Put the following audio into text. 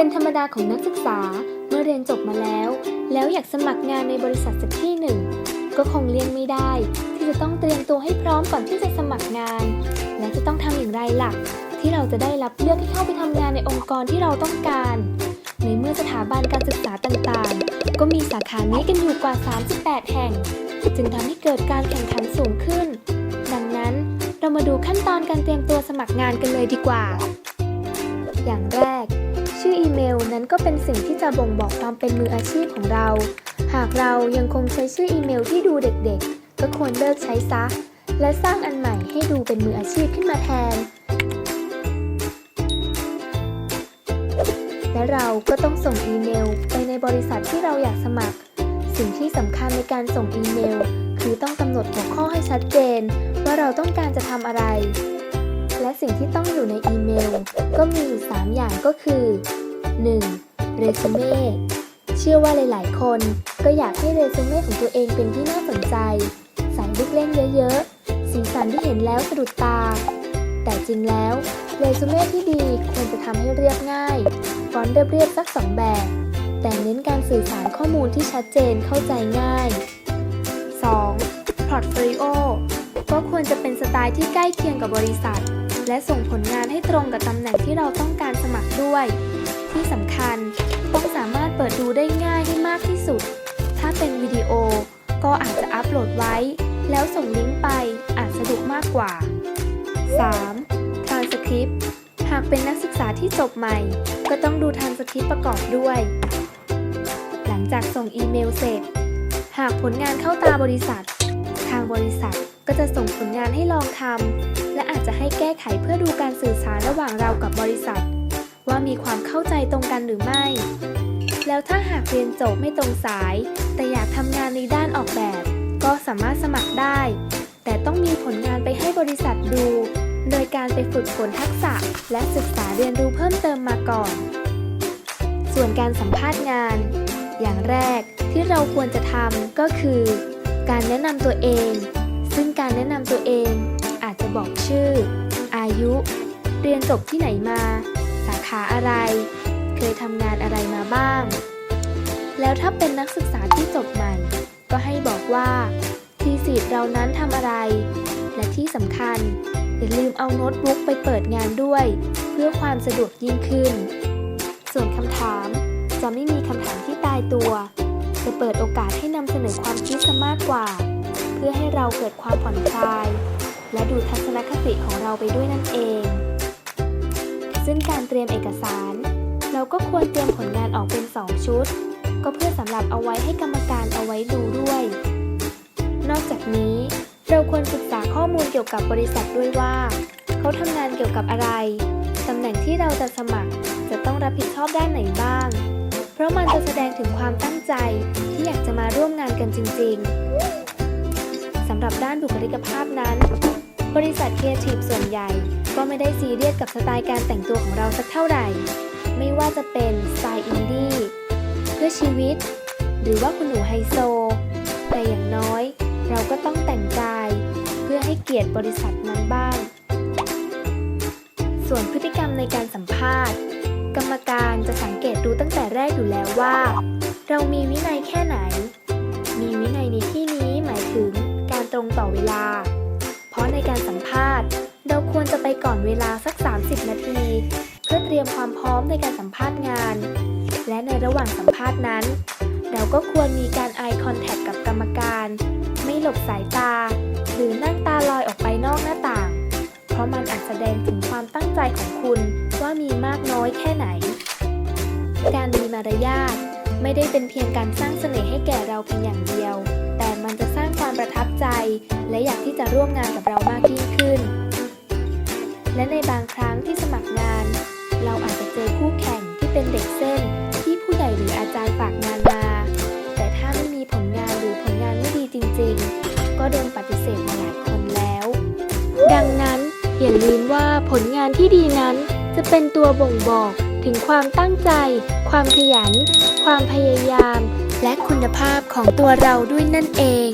เป็นธรรมดาของนักศึกษาเมื่อเรียนจบมาแล้ว แล้วอยากสมัครงานในบริษัทสักที่หนึ่ง ก็คงเลี่ยงไม่ได้ ที่จะต้องเตรียมตัวให้พร้อมก่อนที่จะสมัครงาน และจะต้องทำอย่างไรล่ะ ที่เราจะได้รับเลือกให้เข้าไปทำงานในองค์กรที่เราต้องการ ในเมื่อสถาบันการศึกษาต่างๆ ก็มีสาขานี้กันอยู่กว่า 38 แห่ง จึงทำให้เกิดการแข่งขันสูงขึ้น ดังนั้นเรามาดูขั้นตอนการเตรียมตัวสมัครงานกันเลยดีกว่า อย่างแรก นั้นก็เป็นสิ่งที่จะบ่งบอกความเป็นมืออาชีพของเรา หากเรายังคงใช้ชื่ออีเมลที่ดูเด็กๆ ก็ควรเลิกใช้ซะ และสร้างอันใหม่ให้ดูเป็นมืออาชีพขึ้นมาแทน และเราก็ต้องส่งอีเมลไปในบริษัทที่เราอยากสมัคร สิ่งที่สำคัญในการส่งอีเมล คือต้องกำหนดหัวข้อให้ชัดเจน ว่าเราต้องการจะทำอะไรและสิ่งที่ต้องอยู่ในอีเมล ก็มีอยู่ 3 อย่างก็คือ 1. เรซูเม่เชื่อว่าหลาย ๆ คนก็อยากให้เรซูเม่ของตัวเองเป็นที่น่าสนใจ ใส่ลูกเล่นเยอะ ๆ สีสันที่เห็นแล้วสะดุดตา แต่จริงแล้วเรซูเม่ที่ดีควรจะทำให้เรียบง่าย ฟอนต์เรียบๆสักสองแบบ แต่เน้นการสื่อสารข้อมูลที่ชัดเจนเข้าใจง่าย 2. Portfolio ก็ควรจะเป็นสไตล์ที่ใกล้เคียงกับบริษัท และส่งผลงานให้ตรงกับตำแหน่งที่เราต้องการสมัครด้วย คัญ ต้องสามารถเปิดดูได้ง่ายให้มากที่สุด ถ้าเป็นวิดีโอก็อาจจะอัปโหลดไว้ แล้วส่งลิงก์ไปอาจสะดวกมากกว่า 3. Transcript หากเป็นนักศึกษาที่จบใหม่ ก็ต้องดูทานสคริปต์ประกอบด้วย หลังจากส่งอีเมลเสร็จ หากผลงานเข้าตาบริษัท ทางบริษัทก็จะส่งผลงานให้ลองทำและอาจจะให้แก้ไขเพื่อดูการสื่อสารระหว่างเรากับบริษัท ว่ามีความเข้าใจตรงกันหรือไม่ แล้วถ้าหากเรียนจบไม่ตรงสาย แต่อยากทำงานในด้านออกแบบ ก็สามารถสมัครได้ แต่ต้องมีผลงานไปให้บริษัทดู โดยการไปฝึกฝนทักษะ และศึกษาเรียนรู้เพิ่มเติมมาก่อน ส่วนการสัมภาษณ์งาน อย่างแรกที่เราควรจะทำก็คือ การแนะนำตัวเอง ซึ่งการแนะนำตัวเอง อาจจะบอกชื่อ อายุ เรียนจบที่ไหนมาาอะไร เคยทำงานอะไรมาบ้าง แล้วถ้าเป็นนักศึกษาที่จบใหม่ ก็ให้บอกว่าทีสิทธ์เรานั้นทำอะไร และที่สำคัญ อย่าลืมเอาโน้ตบุ๊กไปเปิดงานด้วย เพื่อความสะดวกยิ่งขึ้น ส่วนคำถามจะไม่มีคำถามที่ตายตัว จะเปิดโอกาสให้นำเสนอความคิดซะมากกว่า เพื่อให้เราเกิดความผ่อนคลาย และดูทัศนคติของเราไปด้วยนั่นเอง ซึ่งการเตรียมเอกสาร เราก็ควรเตรียมผลงานออกเป็น 2 ชุด ก็เพื่อสำหรับเอาไว้ให้กรรมการเอาไว้ดูด้วย นอกจากนี้ เราควรศึกษาข้อมูลเกี่ยวกับบริษัทด้วยว่า เขาทำงานเกี่ยวกับอะไรตำแหน่งที่เราจะสมัคร จะต้องรับผิดชอบด้านไหนบ้าง เพราะมันจะแสดงถึงความตั้งใจที่อยากจะมาร่วมงานกันจริง ๆสำหรับด้านบุคลิกภาพนั้น บริษัทครีเอทีฟส่วนใหญ่ ก็ไม่ได้ซีเรียสกับสไตล์การแต่งตัวของเราสักเท่าไหร่ ไม่ว่าจะเป็นสไตล์อินดี้เพื่อชีวิต หรือว่าคุณหนูไฮโซ แต่อย่างน้อย เราก็ต้องแต่งกายเพื่อให้เกียรติบริษัทนั้นบ้าง ส่วนพฤติกรรมในการสัมภาษณ์ กรรมการจะสังเกตดูตั้งแต่แรกอยู่แล้วว่า เรามีวินัยแค่ไหน มีวินัยในที่นี้หมายถึงการตรงต่อเวลา เพราะในการสัมภาษณ์ เราควรจะไปก่อนเวลาสัก 30 นาที เพื่อเตรียมความพร้อมในการสัมภาษณ์งาน และในระหว่างสัมภาษณ์นั้น เราก็ควรมีการ eye contact กับกรรมการ ไม่หลบสายตา หรือนั่งตาลอยออกไปนอกหน้าต่าง เพราะมันอาจแสดงถึงความตั้งใจของคุณว่ามีมากน้อยแค่ไหน การมีมารยาทไม่ได้เป็นเพียงการสร้างเสน่ห์ให้แก่เราเพียงอย่างเดียว แต่มันจะสร้างความประทับใจ และอยากที่จะร่วมงานกับเรามากยิ่งขึ้น และในบางครั้งที่สมัครงาน เราอาจจะเจอคู่แข่งที่เป็นเด็กเส้น ที่ผู้ใหญ่หรืออาจารย์ฝากงานมา แต่ถ้าไม่มีผลงานหรือผลงานไม่ดีจริง ๆ ก็โดนปฏิเสธมาหลายคนแล้ว ดังนั้นอย่าลืมว่าผลงานที่ดีนั้น จะเป็นตัวบ่งบอกถึงความตั้งใจ ความขยัน ความพยายาม และคุณภาพของตัวเราด้วยนั่นเอง